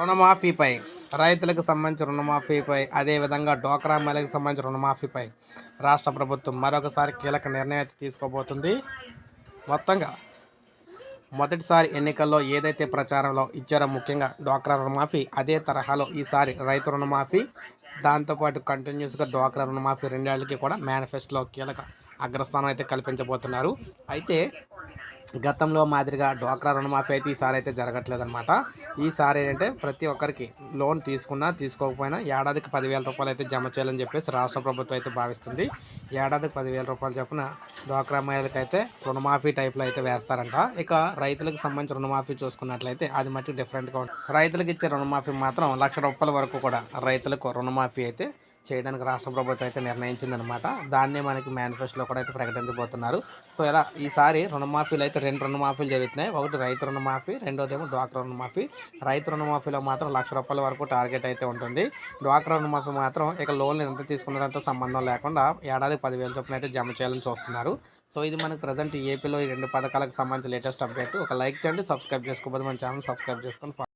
రుణమాఫీపై రైతులకు సంబంధించిన రుణమాఫీపై అదేవిధంగా డోక్రా మహిళలకు సంబంధించిన రుణమాఫీపై రాష్ట్ర ప్రభుత్వం మరొకసారి కీలక నిర్ణయం అయితే తీసుకోబోతుంది. మొత్తంగా మొదటిసారి ఎన్నికల్లో ఏదైతే ప్రచారంలో ఇచ్చారో ముఖ్యంగా డ్వాక్రా రుణమాఫీ అదే తరహాలో ఈసారి రైతు రుణమాఫీ దాంతోపాటు కంటిన్యూస్గా డ్వాక్రా రుణమాఫీ రెండేళ్ళకి కూడా మేనిఫెస్టోలో కీలక అగ్రస్థానం అయితే కల్పించబోతున్నారు. అయితే గతంలో మాదిరిగా డ్వాక్రా రుణమాఫీ అయితే ఈసారి అయితే జరగట్లేదు అనమాట ఈసారి ఏంటంటే ప్రతి ఒక్కరికి లోన్ తీసుకున్నా తీసుకోకపోయినా ఏడాదికి పదివేల రూపాయలు అయితే జమ చేయాలని చెప్పేసి రాష్ట్ర ప్రభుత్వం అయితే భావిస్తుంది. ఏడాదికి పదివేల రూపాయలు చొప్పున డ్వాక్రా మహిళలకు అయితే రుణమాఫీ టైప్లో అయితే వేస్తారంట. ఇక రైతులకు సంబంధించిన రుణమాఫీ చూసుకున్నట్లయితే అది మట్టి డిఫరెంట్గా ఉంటుంది. రైతులకు ఇచ్చే రుణమాఫీ మాత్రం లక్ష రూపాయల వరకు కూడా రైతులకు రుణమాఫీ అయితే చేయడానికి రాష్ట్ర ప్రభుత్వం అయితే నిర్ణయించిందనమాట దాన్నే మనకి మేనిఫెస్టోలో కూడా అయితే ప్రకటించబోతున్నారు. సో ఇలా ఈసారి రుణమాఫీలు అయితే రెండు రుణమాఫీలు జరుగుతున్నాయి. ఒకటి రైతు రుణమాఫీ రెండోదేమో డ్వాక్రా రుణమాఫీ. రైతు రుణమాఫీలో మాత్రం లక్ష రూపాయల వరకు టార్గెట్ అయితే ఉంటుంది. డ్వాక్రా రుణమాఫీ మాత్రం ఇక లోన్లు ఎంత తీసుకున్నారంతో సంబంధం లేకుండా ఏడాది పదివేల చొప్పున అయితే జమ చేయాలని చూస్తున్నారు. సో ఇది మనకు ప్రజెంట్ ఏపీలో ఈ రెండు పథకాలకు సంబంధించి లేటెస్ట్ అప్డేట్. ఒక లైక్ చేయండి సబ్స్క్రైబ్ చేసుకోకపోతే మన ఛానల్ సబ్స్క్రైబ్ చేసుకొని